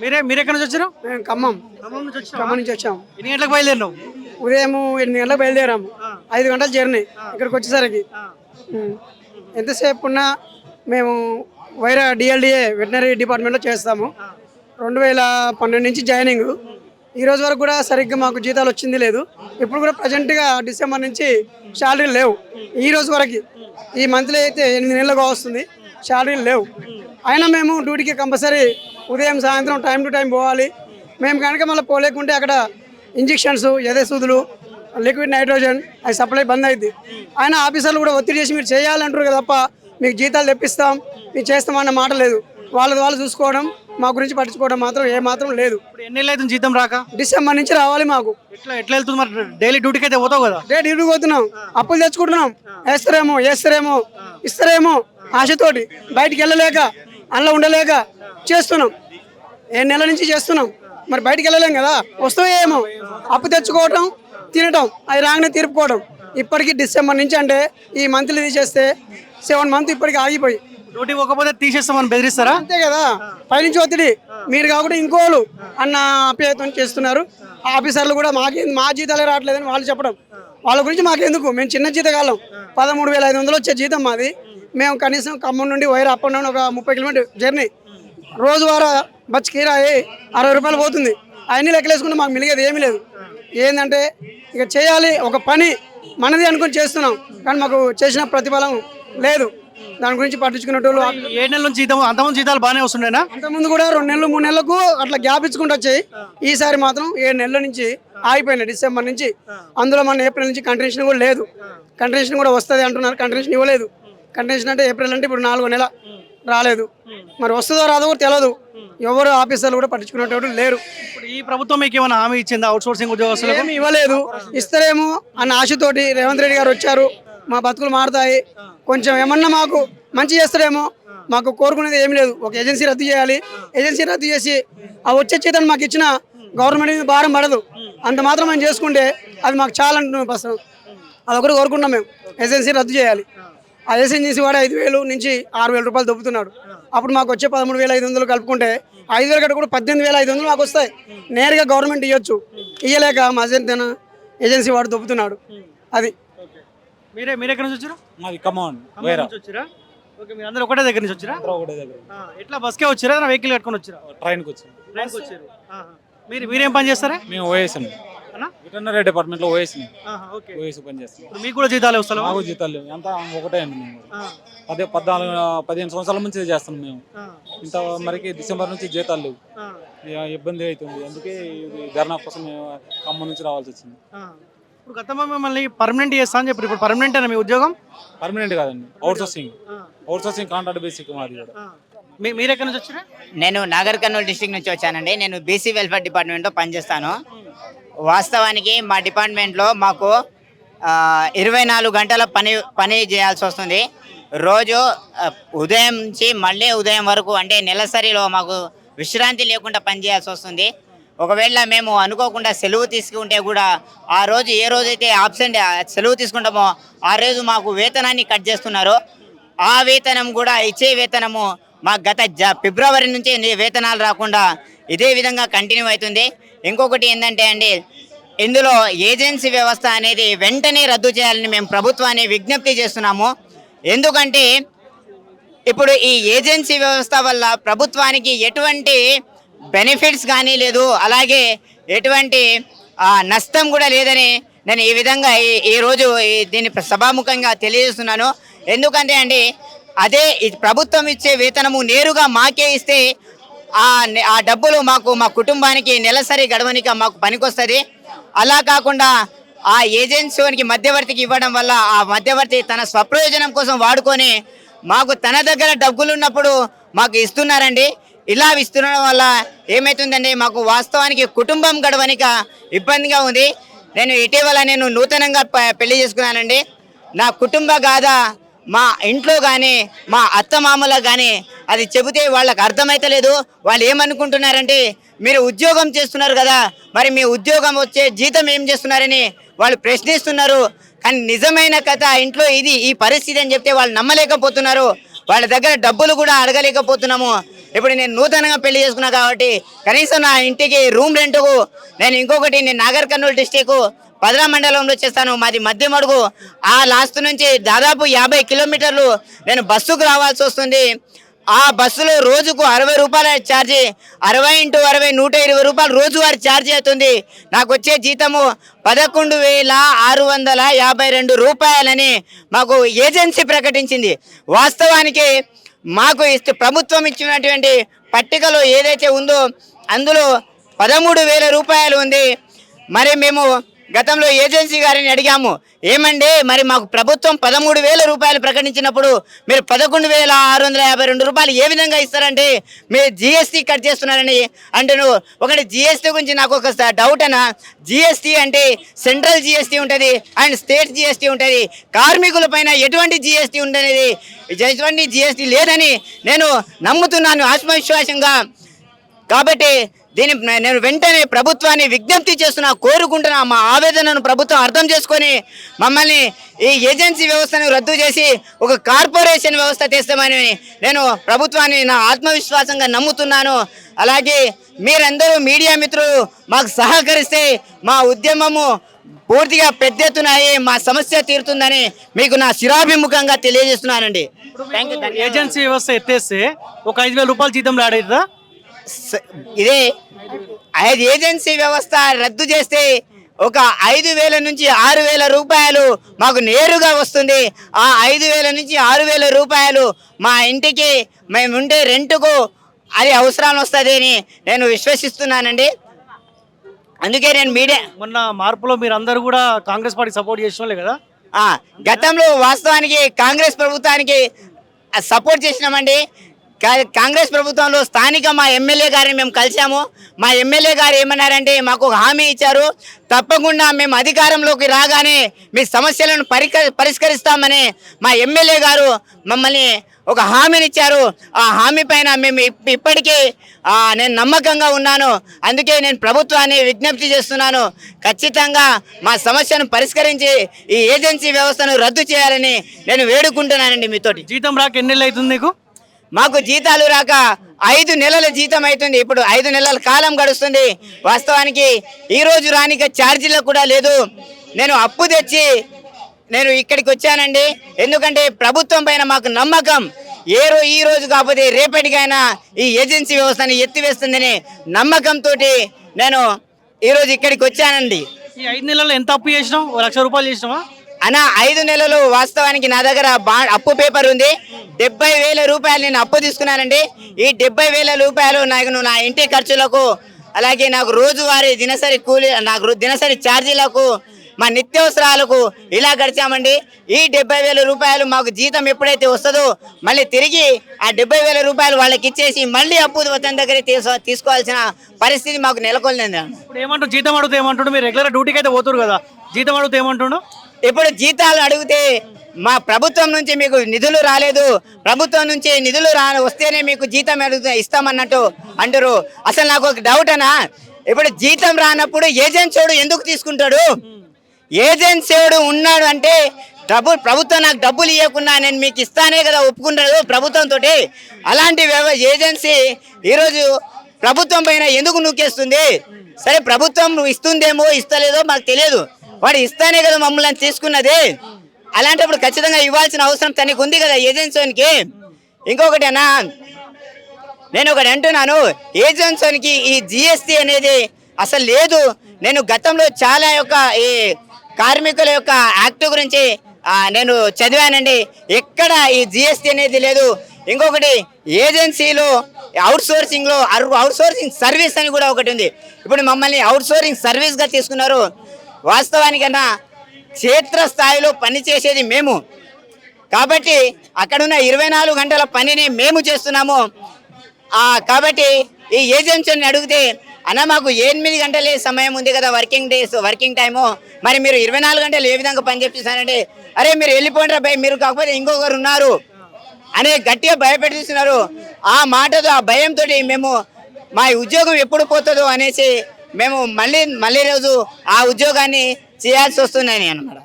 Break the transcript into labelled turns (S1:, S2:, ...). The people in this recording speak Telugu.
S1: మీరే మీరు ఎక్కడి నుంచి వచ్చారు?
S2: మేము ఖమ్మం.
S1: ఖమ్మం నుంచి వచ్చావా?
S2: ఖమ్మం నుంచి వచ్చాం.
S1: ఎన్ని గంటలకు బయలుదేరినావు?
S2: ఉదయం ఎనిమిది గంటలకు బయలుదేరాము. ఐదు గంటల జర్నీ ఇక్కడికి వచ్చేసరికి. ఎంతసేపు ఉన్నా మేము వైరా డిఎల్డిఏ వెటనరీ డిపార్ట్మెంట్లో చేస్తాము. రెండు వేల పన్నెండు నుంచి జాయినింగ్. ఈ రోజు వరకు కూడా సరిగ్గా మాకు జీతాలు వచ్చింది లేదు. ఇప్పుడు కూడా ప్రజెంట్గా డిసెంబర్ నుంచి శాలరీలు లేవు. ఈ రోజు వరకు. ఈ మంత్లీ అయితే ఎనిమిది నెలలుగా వస్తుంది. శాలరీలు లేవు. అయినా మేము డ్యూటీకి కంపల్సరీ ఉదయం సాయంత్రం టైం టు టైం పోవాలి. మేము కనుక మళ్ళీ పోలేకుంటే అక్కడ ఇంజెక్షన్స్ ఎదే సూదులు లిక్విడ్ నైట్రోజన్ అది సప్లై బంద్ అయింది ఆయన ఆఫీసర్లు కూడా ఒత్తిడి చేసి మీరు చేయాలంటారు కదా తప్ప మీకు జీతాలు తెప్పిస్తాం మీరు చేస్తామన్న మాట లేదు. వాళ్ళది వాళ్ళు చూసుకోవడం మా గురించి పట్టించుకోవడం మాత్రం ఏ మాత్రం లేదు.
S1: ఇప్పుడు ఎన్ని అవుతుంది జీతం రాక?
S2: డిసెంబర్ నుంచి రావాలి మాకు.
S1: ఎట్లా ఎట్లా వెళ్తుంది మరి? డైలీ డ్యూటీకి అయితే పోతావు కదా?
S2: రేట్ ఇరుగు పోతున్నాం. అప్పులు తెచ్చుకుంటున్నాం. వేస్తారేమో వేస్తారేమో ఇస్తారేమో ఆశతోటి బయటికి వెళ్ళలేక అందులో ఉండలేక చేస్తున్నాం. ఏ నెల నుంచి చేస్తున్నాం. మరి బయటికి వెళ్ళలేం కదా? వస్తాయేమో అప్పు తెచ్చుకోవటం తినటం అది రాగానే తీర్పుకోవడం ఇప్పటికీ డిసెంబర్ నుంచి అంటే ఈ మంత్లీ తీసేస్తే సెవెన్ మంత్ ఇప్పటికి ఆగిపోయి.
S1: డ్యూటీ పోకపోతే తీసేస్తామని బెదిరిస్తారా?
S2: అంతే కదా. పైనుంచి ఒత్తిడి. మీరు కాకుండా ఇంకోళ్ళు అన్న అప్యాయతం చేస్తున్నారు. ఆఫీసర్లు కూడా మాకే మా జీతాలే రావట్లేదని వాళ్ళు చెప్పడం. వాళ్ళ గురించి మాకెందుకు? మేము చిన్న జీతకాలం పదమూడు వేల ఐదు వందలు వచ్చే జీతం మాది. మేము కనీసం ఖమ్మం నుండి వైర్ అప్ అండ్ డౌన్ ఒక ముప్పై కిలోమీటర్ జర్నీ. రోజువార బస్ కిరాయి అరవై రూపాయలు పోతుంది. అవన్నీ లెక్కలేసుకుంటే మాకు మిలిగేది ఏమీ లేదు. ఏంటంటే ఇక చేయాలి ఒక పని మనది అనుకుని చేస్తున్నాం. కానీ మాకు చేసిన ప్రతిఫలం లేదు. దాని గురించి పట్టించుకునేటోళ్ళు
S1: ఏడు నెలల నుంచి జీతం అంతమంది జీతాలు బాగానే వస్తుండేనా?
S2: అంతకుముందు కూడా రెండు నెలలు మూడు నెలలకు అట్లా గ్యాప్ ఇచ్చుకుంటూ వచ్చాయి. ఈసారి మాత్రం ఏడు నెలల నుంచి ఆగిపోయినాయి. డిసెంబర్ నుంచి. అందులో మన ఏప్రిల్ నుంచి కంటిన్యూషన్ కూడా లేదు. కంటిన్యూషన్ కూడా వస్తుంది అంటున్నారు. కంటిన్యూషన్ ఇవ్వలేదు. కంటిన్యూషన్ అంటే ఏప్రిల్ అంటే ఇప్పుడు నాలుగో నెల రాలేదు. మరి వస్తుందో రాదో కూడా తెలియదు ఎవరు ఆఫీసర్లు కూడా పట్టించుకునేటోడు లేరు.
S1: ఇప్పుడు ఈ ప్రభుత్వం మీకు ఏమైనా హామీ ఇచ్చిందా? అవుట్ సోర్సింగ్ ఉద్యోగస్తులకు?
S2: ఏమి ఇవ్వలేదు. ఇస్తారేమో అన్న ఆశతోటి రేవంత్ రెడ్డి గారు వచ్చారు. మా బతుకులు మారుతాయి. కొంచెం ఏమన్నా మాకు మంచి చేస్తారేమో మాకు కోరుకునేది ఏమి లేదు. ఒక ఏజెన్సీ రద్దు చేయాలి. ఏజెన్సీ రద్దు చేసి ఆ వచ్చే చేతను మాకు ఇచ్చిన గవర్నమెంట్ మీద భారం పడదు. అంత మాత్రం మేము చేసుకుంటే అది మాకు చాలా అంటున్నాం ఫస్ట్ అదొకటి కోరుకుంటున్నాం మేము. ఏజెన్సీ రద్దు చేయాలి. ఆ ఏజెన్సీ వాడు ఐదు వేలు నుంచి ఆరు వేల రూపాయలు దొబ్బుతున్నాడు. అప్పుడు మాకు వచ్చే పదమూడు వేల ఐదు వందలు కలుపుకుంటే ఐదు వేల కంటే కూడా పద్దెనిమిది వేల ఐదు వందలు మాకు వస్తాయి. నేరుగా గవర్నమెంట్ ఇవ్వచ్చు ఇయ్యలేక మా ఏజెన్సీ ఏజెన్సీ వాడు దొబ్బుతున్నాడు. అది.
S1: మీరే మీరు ఎక్కడి నుంచి వచ్చారు?
S3: మాది వేరా
S1: నుంచి వచ్చారా? ఓకే మీరు అందరూ ఒకటే దగ్గర నుంచి వచ్చారా?
S3: ఒకటే దగ్గర.
S1: ఆ, ఎట్లా బస్కే వచ్చారా? వెహికల్ కట్టుకొని వచ్చారా?
S3: ట్రైన్కి వచ్చాం.
S1: ట్రైన్కి వచ్చారు. మీరు మీరేం పని చేస్తారా?
S3: మేము ఓఎస్ఎం.
S1: అన్నా
S3: వెటర్నరీ డిపార్ట్మెంట్లో ఓఎస్ని
S1: ఆహా, ఓకే.
S3: ఓఎస్ పని చేస్తాం
S1: ఇప్పుడు మీకు కూడా జీతాలు వస్తావా
S3: మాకు జీతాలు లేవు. అంతా ఒకటే అండి మేము. పదే పద్నాలుగు పదిహేను సంవత్సరాల నుంచి చేస్తున్నాం మేము. ఇంత మరికి డిసెంబర్ నుంచి జీతాలు లేవు. ఇబ్బంది అవుతుంది. అందుకే ధర్నా కోసం మేము ఖమ్మం నుంచి రావాల్సి వచ్చింది.
S1: ఇప్పుడు గతంలో మిమ్మల్ని పర్మనెంట్ చేస్తా అని చెప్పి ఇప్పుడు పర్మనెంట్ అయినా మీ ఉద్యోగం?
S3: పర్మనెంట్ కాదండి. Outsourcing outsourcing contract basic మాది కూడా.
S1: మీరు ఎక్కడి నుంచి వచ్చారా
S4: నేను నాగర్ కర్నూలు డిస్టిక్ నుంచి వచ్చానండి. నేను బీసీ వెల్ఫేర్ డిపార్ట్మెంట్లో పనిచేస్తాను. వాస్తవానికి మా డిపార్ట్మెంట్లో మాకు ఇరవై నాలుగు గంటల పని పని చేయాల్సి వస్తుంది. రోజు ఉదయం నుంచి మళ్ళీ ఉదయం వరకు అంటే నెలసరిలో మాకు విశ్రాంతి లేకుండా పని చేయాల్సి వస్తుంది. ఒకవేళ మేము అనుకోకుండా సెలవు తీసుకుంటే కూడా ఆ రోజు ఏ రోజైతే ఆబ్సెంట్ సెలవు తీసుకుంటామో ఆ రోజు మాకు వేతనాన్ని కట్ చేస్తున్నారు. ఆ వేతనం కూడా ఇచ్చే వేతనము మా గత జ ఫిబ్రవరి నుంచి వేతనాలు రాకుండా ఇదే విధంగా కంటిన్యూ అవుతుంది. ఇంకొకటి ఏంటంటే అండి ఇందులో ఏజెన్సీ వ్యవస్థ అనేది వెంటనే రద్దు చేయాలని మేము ప్రభుత్వాన్ని విజ్ఞప్తి చేస్తున్నాము. ఎందుకంటే ఇప్పుడు ఈ ఏజెన్సీ వ్యవస్థ వల్ల ప్రభుత్వానికి ఎటువంటి బెనిఫిట్స్ కానీ లేదు అలాగే ఎటువంటి నష్టం కూడా లేదని నేను ఈ విధంగా ఈ- ఈరోజు రోజు దీన్ని సభాముఖంగా తెలియజేస్తున్నాను. ఎందుకంటే అండి అదే ప్రభుత్వం ఇచ్చే వేతనము నేరుగా మాకే ఇస్తే ఆ ఆ డబ్బులు మాకు మా కుటుంబానికి నెలసరి గడవనిక మాకు పనికొస్తుంది. అలా కాకుండా ఆ ఏజెన్సీకి మధ్యవర్తికి ఇవ్వడం వల్ల ఆ మధ్యవర్తి తన స్వప్రయోజనం కోసం వాడుకొని మాకు తన దగ్గర డబ్బులు ఉన్నప్పుడు మాకు ఇస్తున్నారండి. ఇలా ఇస్తుండడం వల్ల ఏమవుతుందండి మాకు వాస్తవానికి కుటుంబం గడవనిక ఇబ్బందిగా ఉంది. నేను ఇటీవల నేను నూతనంగా పెళ్ళి చేసుకున్నానండి. నా కుటుంబ గాథ మా ఇంట్లో కానీ మా అత్తమామలకు కానీ అది చెబితే వాళ్ళకి అర్థమైతలేదు. వాళ్ళు ఏమనుకుంటున్నారంటే మీరు ఉద్యోగం చేస్తున్నారు కదా మరి మీ ఉద్యోగం వచ్చే జీతం ఏం చేస్తున్నారని వాళ్ళు ప్రశ్నిస్తున్నారు. కానీ నిజమైన కథ ఇంట్లో ఇది ఈ పరిస్థితి అని చెప్తే వాళ్ళు నమ్మలేకపోతున్నారు. వాళ్ళ దగ్గర డబ్బులు కూడా అడగలేకపోతున్నాము. ఇప్పుడు నేను నూతనంగా పెళ్ళి చేసుకున్నా కాబట్టి కనీసం నా ఇంటికి రూమ్ రెంట్కు నేను ఇంకొకటి నేను నాగర్ కర్నూలు డిస్టిక్ పదరా మండలంలో చేస్తాను. మాది మధ్యమడుగు ఆ లాస్ట్ నుంచి దాదాపు యాభై కిలోమీటర్లు నేను బస్సుకు రావాల్సి వస్తుంది. ఆ బస్సులో రోజుకు అరవై రూపాయల ఛార్జీ అరవై ఇంటూ అరవై నూట ఇరవై రూపాయలు రోజువారి ఛార్జీ అవుతుంది. నాకు వచ్చే జీతము పదకొండు వేల ఆరు వందల యాభై రెండు రూపాయలని మాకు ఏజెన్సీ ప్రకటించింది. వాస్తవానికి మాకు ఇస్తే ప్రభుత్వం ఇచ్చినటువంటి పట్టికలో ఏదైతే ఉందో అందులో పదమూడు వేల రూపాయలు ఉంది. మరి మేము గతంలో ఏజెన్సీ గారిని అడిగాము ఏమండి మరి మాకు ప్రభుత్వం పదమూడు వేల రూపాయలు ప్రకటించినప్పుడు మీరు పదకొండు వేల ఆరు వందల యాభై రెండు రూపాయలు ఏ విధంగా ఇస్తారంటే మీరు జిఎస్టీ కట్ చేస్తున్నారని అంటే నువ్వు ఒకటి జిఎస్టీ గురించి నాకు ఒక డౌట్ అన్న. జిఎస్టీ అంటే సెంట్రల్ జిఎస్టీ ఉంటుంది అండ్ స్టేట్ జిఎస్టీ ఉంటుంది. కార్మికుల పైన ఎటువంటి జిఎస్టీ ఉండనేది. ఎటువంటి జిఎస్టీ లేదని నేను నమ్ముతున్నాను. ఆత్మవిశ్వాసంగా కాబట్టి దీని నేను వెంటనే ప్రభుత్వాన్ని విజ్ఞప్తి చేస్తున్నా కోరుకుంటున్నా మా ఆవేదనను ప్రభుత్వం అర్థం చేసుకొని మమ్మల్ని ఈ ఏజెన్సీ వ్యవస్థను రద్దు చేసి ఒక కార్పొరేషన్ వ్యవస్థ తెస్తామని నేను ప్రభుత్వాన్ని నా ఆత్మవిశ్వాసంగా నమ్ముతున్నాను. అలాగే మీరందరూ మీడియా మిత్రులు మాకు సహకరిస్తే మా ఉద్యమము పూర్తిగా పెద్ద ఎత్తునాయి మా సమస్య తీరుతుందని మీకు నా శిరాభిముఖంగా తెలియజేస్తున్నానండి.
S1: ఏజెన్సీ వ్యవస్థ ఎత్తేస్తే ఒక ఐదు వేల రూపాయలు జీతం యాడ్
S4: ఇదే ఐదు ఏజెన్సీ వ్యవస్థ రద్దు చేస్తే ఒక ఐదు వేల నుంచి ఆరు వేల రూపాయలు మాకు నేరుగా వస్తుంది. ఆ ఐదు వేల నుంచి ఆరు వేల రూపాయలు మా ఇంటికి మేము ఉండే రెంట్కు అది అవసరం వస్తుంది అని నేను విశ్వసిస్తున్నానండి. అందుకే నేను మీడియా
S1: మొన్న మార్పులో మీరు అందరూ కూడా కాంగ్రెస్ పార్టీ సపోర్ట్ చేసిన కదా?
S4: గతంలో వాస్తవానికి కాంగ్రెస్ ప్రభుత్వానికి సపోర్ట్ చేసినామండి. కాంగ్రెస్ ప్రభుత్వంలో స్థానిక మా ఎమ్మెల్యే గారిని మేము కలిసాము మా ఎమ్మెల్యే గారు ఏమన్నారంటే మాకు ఒక హామీ ఇచ్చారు. తప్పకుండా మేము అధికారంలోకి రాగానే మీ సమస్యలను పరిష్కరిస్తామని మా ఎమ్మెల్యే గారు మమ్మల్ని ఒక హామీని ఇచ్చారు. ఆ హామీ పైన మేము ఇప్పటికీ నేను నమ్మకంగా ఉన్నాను. అందుకే నేను ప్రభుత్వాన్ని విజ్ఞప్తి చేస్తున్నాను. ఖచ్చితంగా మా సమస్యను పరిష్కరించి ఈ ఏజెన్సీ వ్యవస్థను రద్దు చేయాలని నేను వేడుకుంటున్నానండి మీతోటి.
S1: జీతం రాక ఎన్ని అవుతుంది నీకు?
S4: మాకు జీతాలు రాక ఐదు నెలల జీతం అవుతుంది ఇప్పుడు ఐదు నెలల కాలం గడుస్తుంది. వాస్తవానికి ఈరోజు రానిక ఛార్జీలకు కూడా లేదు. నేను అప్పు తెచ్చి నేను ఇక్కడికి వచ్చానండి. ఎందుకంటే ప్రభుత్వం పైన మాకు నమ్మకం. ఏ రో ఈ రోజు కాకపోతే రేపటికైనా ఈ ఏజెన్సీ వ్యవస్థని ఎత్తివేస్తుందని నమ్మకంతో నేను ఈరోజు ఇక్కడికి వచ్చానండి.
S1: ఈ ఐదు నెలల్లో ఎంత అప్పు చేసినావు? ఓ లక్ష రూపాయలు చేసినావా?
S4: అన్న ఐదు నెలలు వాస్తవానికి నా దగ్గర బా అప్పు పేపర్ ఉంది. డెబ్బై వేల రూపాయలు నేను అప్పు తీసుకున్నానండి. ఈ డెబ్బై వేల రూపాయలు నాకు నా ఇంటి ఖర్చులకు అలాగే నాకు రోజువారీ దినసరి కూలి నాకు దినసరి ఛార్జీలకు మా నిత్యావసరాలకు ఇలా గడిచామండి. ఈ డెబ్బై వేల రూపాయలు మాకు జీతం ఎప్పుడైతే వస్తుందో మళ్ళీ తిరిగి ఆ డెబ్బై వేల రూపాయలు వాళ్ళకి ఇచ్చేసి మళ్ళీ అప్పు తన దగ్గర తీసుకోవాల్సిన పరిస్థితి మాకు నెలకొల్లింది
S1: ఇప్పుడు ఏమంటారు? జీతం అడిగితే ఏమంటుండు? మీరు రెగ్యులర్ డ్యూటీకి అయితే పోతురు కదా. జీతం అడిగితే ఏమంటుండు?
S4: ఇప్పుడు జీతాలు అడిగితే మా ప్రభుత్వం నుంచి మీకు నిధులు రాలేదు. ప్రభుత్వం నుంచి నిధులు రా వస్తేనే మీకు జీతం అడుగుతా ఇస్తామన్నట్టు అంటారు. అసలు నాకు ఒక డౌట్ అనా ఇప్పుడు జీతం రానప్పుడు ఏజెన్సీడు ఎందుకు తీసుకుంటాడు? ఏజెన్సీడు ఉన్నాడు అంటే డబ్బు ప్రభుత్వం నాకు డబ్బులు ఇవ్వకుండా నేను మీకు ఇస్తానే కదా ఒప్పుకుంటాడు ప్రభుత్వంతో అలాంటి వ్యవ ఏజెన్సీ ఈరోజు ప్రభుత్వం పైన ఎందుకు నూకేస్తుంది? సరే ప్రభుత్వం ఇస్తుందేమో ఇస్తలేదో మాకు తెలియదు. వాడు ఇస్తానే కదా మమ్మల్ని తీసుకున్నది. అలాంటప్పుడు ఖచ్చితంగా ఇవ్వాల్సిన అవసరం తనకు ఉంది కదా ఏజెన్సీకి ఇంకొకటి అన్నా నేను ఒకటి అంటున్నాను ఏజెన్సీకి ఈ జిఎస్టీ అనేది అసలు లేదు. నేను గతంలో చాలా యొక్క ఈ కార్మికుల యొక్క యాక్ట్ గురించి నేను చదివానండి. ఎక్కడ ఈ జిఎస్టీ అనేది లేదు. ఇంకొకటి ఏజెన్సీలో అవుట్ సోర్సింగ్లో అవుట్ సోర్సింగ్ సర్వీస్ అని కూడా ఒకటి ఉంది. ఇప్పుడు మమ్మల్ని అవుట్ సోర్సింగ్ సర్వీస్గా తీసుకున్నారు. వాస్తవానికన్నా క్షేత్ర స్థాయిలో పనిచేసేది మేము. కాబట్టి అక్కడున్న ఇరవై నాలుగు గంటల పనిని మేము చేస్తున్నాము. కాబట్టి ఈ ఏజెన్సీని అడిగితే అన్న మాకు ఎనిమిది గంటలే సమయం ఉంది కదా వర్కింగ్ డేస్ వర్కింగ్ టైము. మరి మీరు ఇరవై నాలుగు గంటలు ఏ విధంగా పని అరే మీరు వెళ్ళిపోండి భయ్ మీరు కాకపోతే ఇంకొకరు ఉన్నారు. అనే గట్టిగా భయపెట్టిస్తున్నారు ఆ మాటతో ఆ భయంతో మేము మా ఉద్యోగం ఎప్పుడు పోతుందో అనేసి మేము మళ్ళీ మళ్ళీ రోజు ఆ ఉద్యోగాన్ని చేయాల్సి వస్తుందని అనమాట